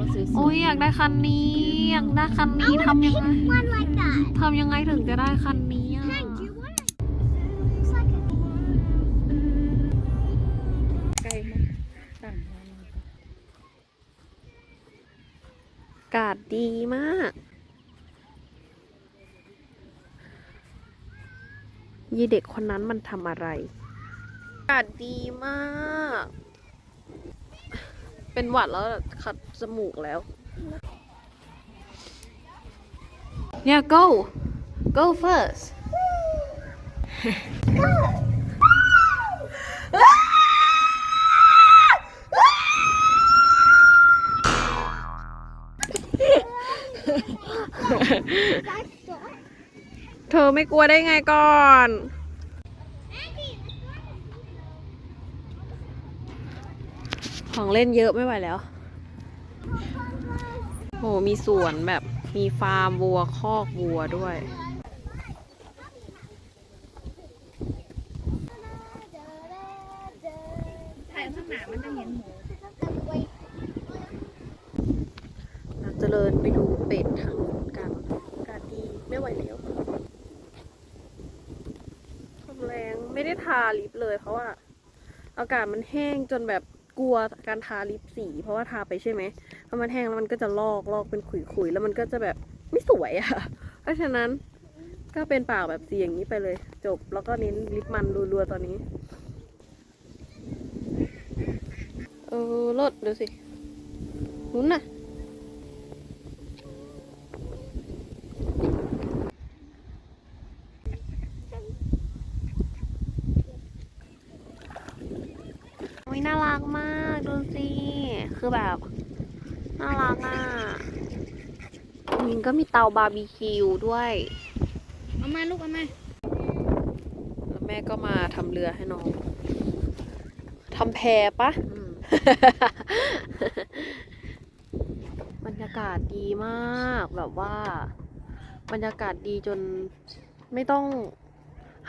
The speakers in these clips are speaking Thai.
รถสวยๆโอ้ยอยากได้คันนี้อยากได้คันนี้ทำยังไง One like that. ทำยังไงถึงจะได้คันนี้อะ Hank, do you want it? Looks like a ใกล้มากต่างกันอากาศดีมาก ยี่เด็กคนนั้นมันทำอะไร อากาศดีมาก เป็นหวัดแล้วขัดจมูกแล้ว เนี่ย go go first เธอไม่กลัวได้ไงก่อน ของเล่นเยอะไม่ไหวแล้วโหมีสวนแบบมีฟาร์มวัวคอกวัวด้วยถ่ายข้างหน้ามันจะเห็นหมูเราจะเดินไปดูเป็ดทางนู้นกันอากาศดีไม่ไหวแล้วลมแรงไม่ได้ทาลิปเลยเพราะว่า อากาศมันแห้งจนแบบ กลัวการทาลิปสี เพราะว่าทาไปใช่ไหมพอมันแห้งแล้วมันก็จะลอกลอกเป็นขุยๆ แล้วมันก็จะแบบไม่สวยอะเพราะฉะนั้นก็เป็นปากแบบสีอย่างนี้ไปเลย จบแล้วก็เน้นลิปมันรัวๆตอนนี้ เออลดดูสินุ้นน่ะ โอ้ยน่ารักมากดูสิ คือแบบน่ารักอะมินก็มีเตาบาร์บีคิวด้วย เอามาลูกเอามาแล้วแม่ก็มาทำเรือให้น้องทำแพปะบรรยากาศดีมากแบบว่า บรรยากาศดีจนไม่ต้อง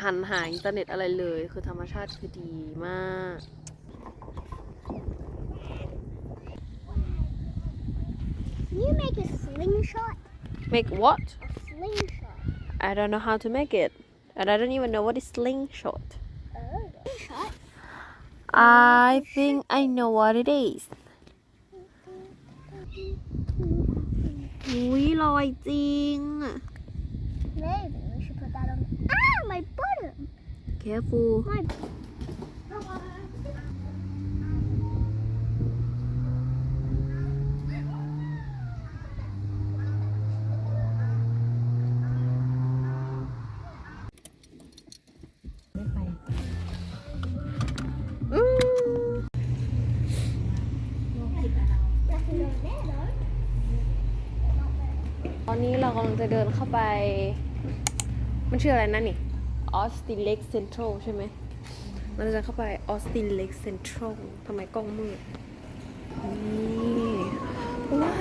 หันหาอินเทอร์เน็ตอะไรเลย คือธรรมชาติคือดีมาก Can you make a slingshot? make what A slingshot. I don't know how to make it and I don't even know what is slingshot Oh. Slingshot? I think I know what it is อุ้ยลอยจริง Maybe we should put that on. Ah, my butter. careful My. เรากำลังจะเดินเข้าไป มันชื่ออะไรนะนี่ Austin Lake Central ใช่ไหมเราจะเข้าไป Austin Lake Central ทำไมกล้องมืดนี่ว้า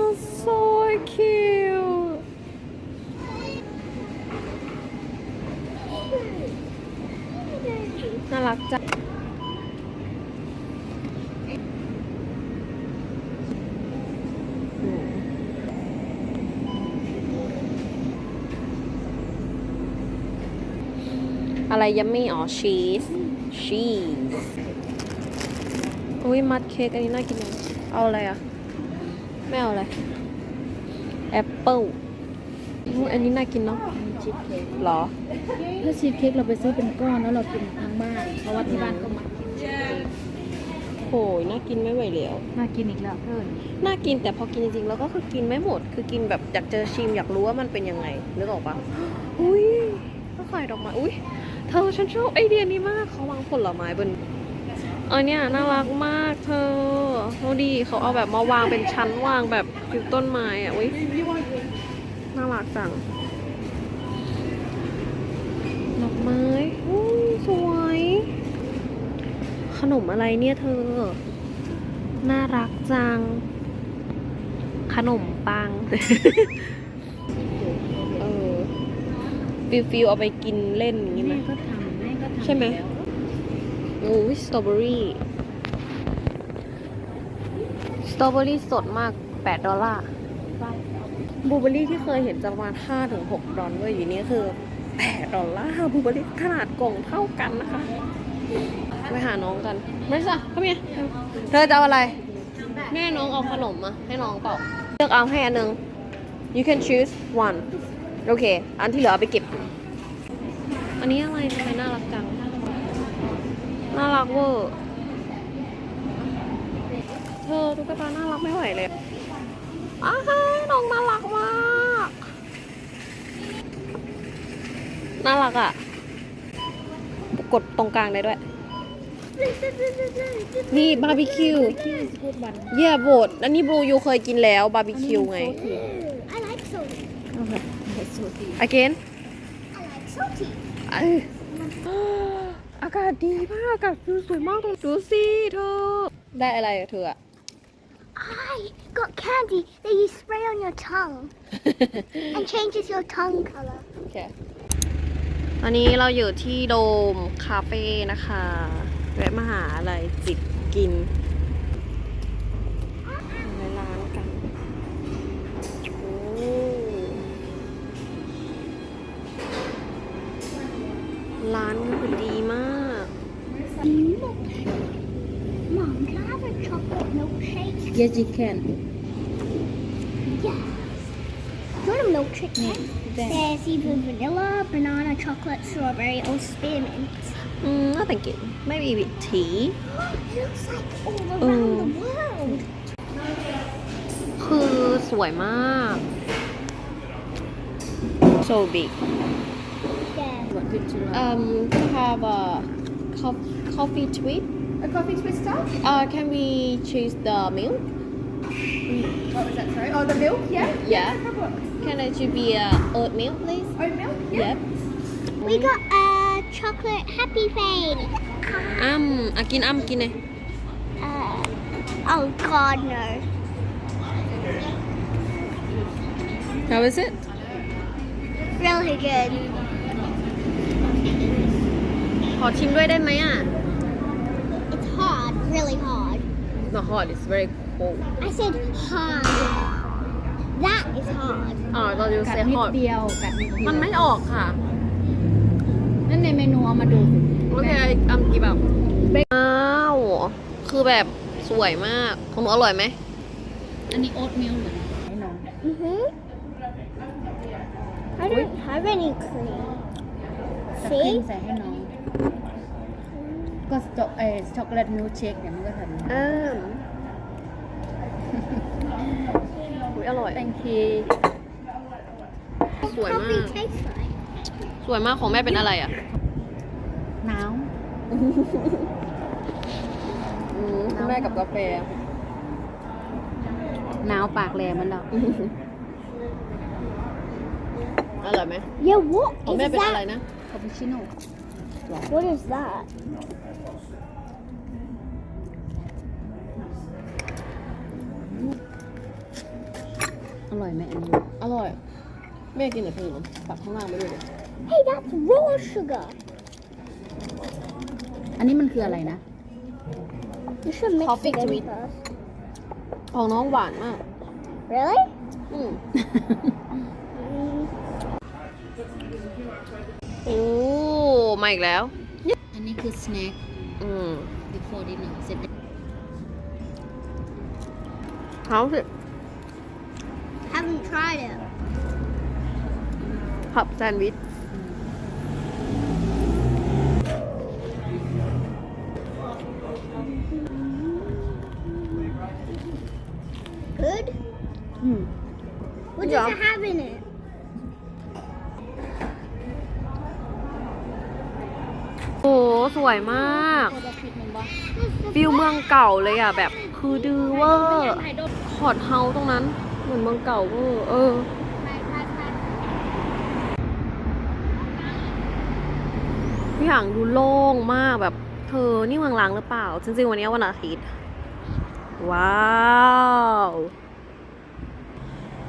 ว so cute น่ารักจัง อะไรยัมมี่อ๋อชีสชีสอุ้ยมัดเค้กอันนี้น่ากินจังเอาอะไรอะ ไม่เอาอะไรแอปเปิลอุ๊ยอันนี้น่ากินเนาะชีสเค้กหรอ ถ้าชีสเค้กเราไปซื้อเป็นก้อนแล้วเรากินทั้งบ้านเพราะว่าที่บ้านก็มักกินชีสเค้กโหยน่ากินไม่ไหวแล้ว น่ากินอีกแล้วเพื่อนน่ากินแต่พอกินจริงๆแล้วก็คือกินไม่หมด คือกินแบบอยากเจอชิมอยากรู้ว่ามันเป็นยังไงนึกออกปะอุ้ย ก็ขายดอกไม้อุ้ยเธอฉันชอบไอเดียนี้มากเขาวางผลไม้บนอันเนี้ยน่ารักมากเธอดูดีเขาเอาแบบมาวางเป็นชั้นวางแบบฟิวต้นไม้อะอุ้ยน่ารักจังดอกไม้อุ้ยสวย ขนมอะไรเนี่ยเธอ น่ารักจัง ขนมปัง ฟิลฟิลเอาไปกินเล่นอย่างนี้ไหม แม่ก็ทำแม่ก็ทำใช่ไหม แล้วโอ้ยสตรอเบอรี่ สตรตรอเบอรี่สดมาก 8 ดอลลาร์บลูเบอร์รี่ที่เคยเห็นจะประมาณ5ถึง6ดอลลาร์อยู่นี่คือ 8 ดอลลาร์บลูเบอร์รี่ขนาดกล่องเท่ากันนะคะ ไปหาน้องกันไม่ใช่เข้ามาเธอจะเอาอะไร แม่น้องเอาขนมมาให้น้องเปล่าเลือกเอาให้อันหนึง you can choose one โอเค อันที่เหลือเอาไปเก็บ อันนี้อะไรทำไมน่ารักจัง น่ารักเวอร์ เธอตุ๊กตาน่ารักไม่ไหวเลยอ้าวน้องน่ารักมาก น่ารักอะ กดตรงกลางได้ด้วย นี่บาร์บีคิวที่สกูตบันเย่โบดอันนี้บลูยูเคยกินแล้วบาร์บีคิวไง I like salty. เอาแบบสูตร again I like salty. เอ้ยอากาศดีมากอากาศดูสวยมากตรงดูสิเธอ ได้อะไรอะเธออะ I got candy that you spray on your tongue and changes your tongue color. โอเคตอนนี้เราอยู่ที่โดมคาเฟ่นะคะ แวะมาหาอะไรจิบกินใน ร้านก็คือดีมาก Do you milkshake? Mom, can I have a chocolate milkshake? เยจิแคน Yeah. Do you want a milkshake? Yeah, Ken? then. There's either vanilla, banana, chocolate, strawberry, or spearmint. อืมน่าแต่งกิน maybe with tea it looks like all around Oh. the world. คือสวยมาก so big um, have a co coffee tweet. A coffee twister? Uh, can we choose the milk? Mm, what was that, sorry? Oh, the milk, yeah? Yeah. Can it should be uh, oat milk, please? Oat milk, yeah. Yep. We got a chocolate happy face. Um, i'm um, kine. Uh, oh god, no. How is it? Really good. ขอชิมด้วยได้ไหมอะ It's hard, really hard. not hot it's very cold I said hard. That is hard. อ๋อเราจะกัด say นิด hot เดียวกัดนิดเดียวมันไม่ออกค่ะ นั่นในเมนูเอามาดูโอเคอัมกี่แบบอ้าวคือแบบสวยมาก ของหนูอร่อยไหม อันนี้โอ๊ตมิลเหมือนให้น้อง Mhm. I don't have any cream. แต่ครีม See? ใส่ให้น้อง ก็สช็อกเออช็อกโกแลตมิลค์เชคเนี่ยมันก็ทำอย่างนี้ เอออุ๊ยอร่อย thank you สวยมา Coffee ก tastes like. สวยมากของแม่เป็นอะไรอะ หนาวอืมคุณแม่กับกาแฟ หนาวปากแหลมมันดอกอร่อยไหม Yeah, what ของ is แม่เป็นอะไร that? นะ คาปูชิโน่ What is that? อร่อยไหมอันนี้อร่อย แม่กินแต่ขนมตักข้างล่างไปด้วยเลย Hey, that's raw sugar. อันนี้มันคืออะไรนะ You should mix Coffee it in sweet. first. ของน้องหวานมาก Really? อืม Mm. โอ้มาอีกแล้ว อันนี้คือสแน็ค อืม before dinner เสร็จแล้ว เขาสิ Haven't tried it. ผับแซนด์วิช Good? อืม What Yeah. does it have in it? โอ้สวยมากตัวละพริกมันบ่ฟิลเมืองเก่าเลยอะ แบบคือดือเวอร์คอร์ดเฮาตรงนั้น เหมือนเมืองเก่าเวอร์เออทุกอย่างดูโล่งมากแบบเธอนี่เมืองล้างหรือเปล่า จริงๆวันนี้วันอาทิตย์ว้าว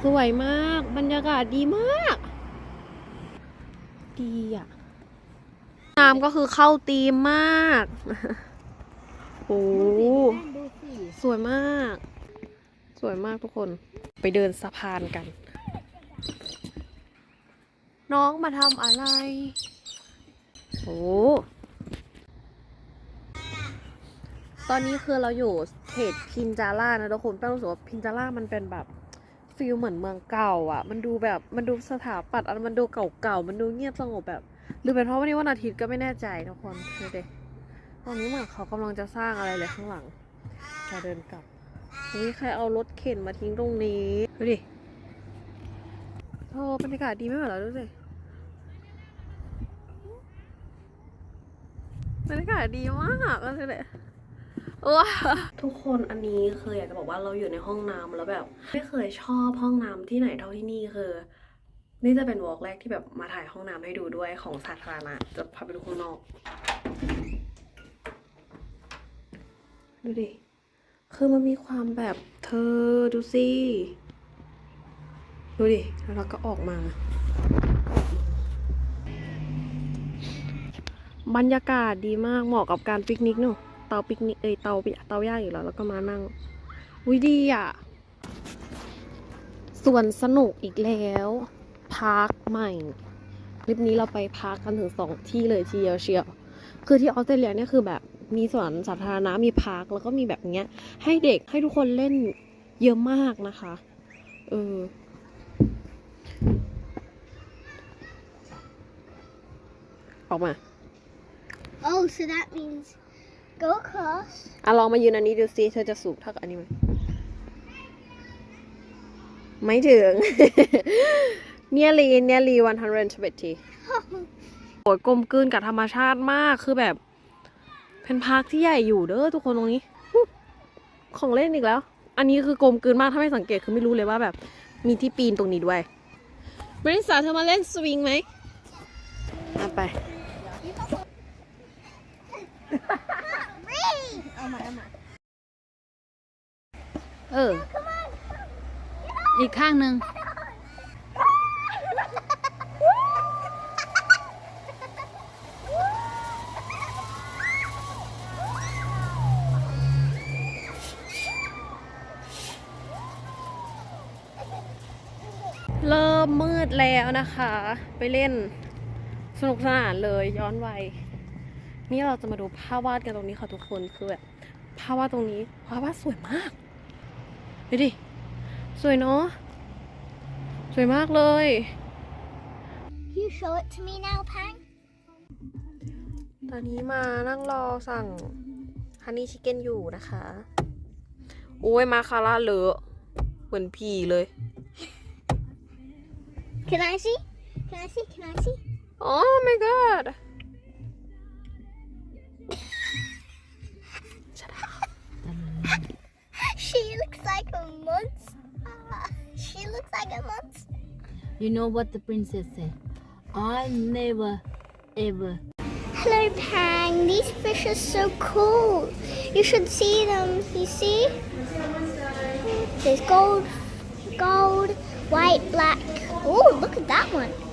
สวยมากบรรยากาศดีมาก ดีอะ น้ำก็คือเข้าตีมมากโอ้ดูสิสวยมาก สวยมากทุกคน ไปเดินสะพานกัน น้องมาทำอะไร โอ้ตอนนี้คือเราอยู่เขตพินจาร่านะทุกคนแป้งรู้สึกว่าพินจาร่ามันเป็นแบบฟิลเหมือนเมืองเก่า อะ มันดูแบบมันดูสถาปัตย์อะมันดูเก่าๆ มันดูเงียบสงบแบบ หรือเป็นเพราะวันนี้วันอาทิตย์ก็ไม่แน่ใจทุกคนดูดิตอนนี้เหมือนเขากำลังจะสร้างอะไรเลยข้างหลังจะเดินกลับเฮ้ยใครเอารถเข็นมาทิ้งตรงนี้ดูดิโอ้บรรยากาศดีไม่เหมือนเราดูสิบรรยากาศดีมากก็คือเลยว้าทุกคนอันนี้คืออยากจะบอกว่าเราอยู่ในห้องน้ำแล้วแบบ ไม่เคยชอบห้องน้ำที่ไหนเท่าที่นี่คือ นี่จะเป็นวอล์กแรกที่แบบมาถ่ายห้องน้ำให้ดูด้วยของสาธารณะจะพาไปดูข้างนอก ดูดิ คือมันมีความแบบเธอดูสิ ดูดิ แล้วเราก็ออกมา บรรยากาศดีมากเหมาะกับการปิกนิกเนอะเตาปิกนิกเอ้ยเตาเตาย่างอยู่แล้ว แล้วก็มานั่งวิดีอะ ส่วนสนุกอีกแล้ว พาร์คใหม่คลิปนี้เราไปพาร์คกันถึงสองที่เลยทีเดียวเชียว คือที่ออสเตรเลียเนี่ยคือแบบมีสวนสาธารณะมีพาร์คแล้วก็มีแบบเนี้ย ให้เด็กให้ทุกคนเล่นเยอะมากนะคะเออออกมา Oh, so that means go across. อะลองมายืนอันนี้ดูซิเธอจะสูงเท่ากับอันนี้ไหมไม่ถึง nearly nearly 120 โอ้ยกลมกลืนกับธรรมชาติมากคือแบบเป็นพาร์คที่ใหญ่อยู่เด้อทุกคนตรงนี้ ของเล่นอีกแล้ว อันนี้คือกลมกลืนมากถ้าไม่สังเกตคือไม่รู้เลยว่าแบบ มีที่ปีนตรงนี้ด้วยบริษัทเธอมาเล่นสวิงไหมอะไปเออ อีกข้างหนึ่ง เริ่มมืดแล้วนะคะ ไปเล่นสนุกสนานเลยย้อนวัยนี่เราจะมาดูภาพวาดกันตรงนี้ค่ะทุกคนคือแบบภาพวาดตรงนี้ภาพวาดสวยมากดูดิสวยเนาะสวยมากเลย You show it to me now, Pang. ตอนนี้มานั่งรอสั่งฮันนี่ชิคเก้นอยู่นะคะ โอ้ยมาคาร่าเลอะเหมือนผีเลย Can I see? Can I see? Can I see? Oh my god She looks like a monster. She looks like a monster. You know what the princess said I never ever Hello, Pang. These fish are so cool. You should see them. You see? There's gold, gold, white, black. Oh, look at that one.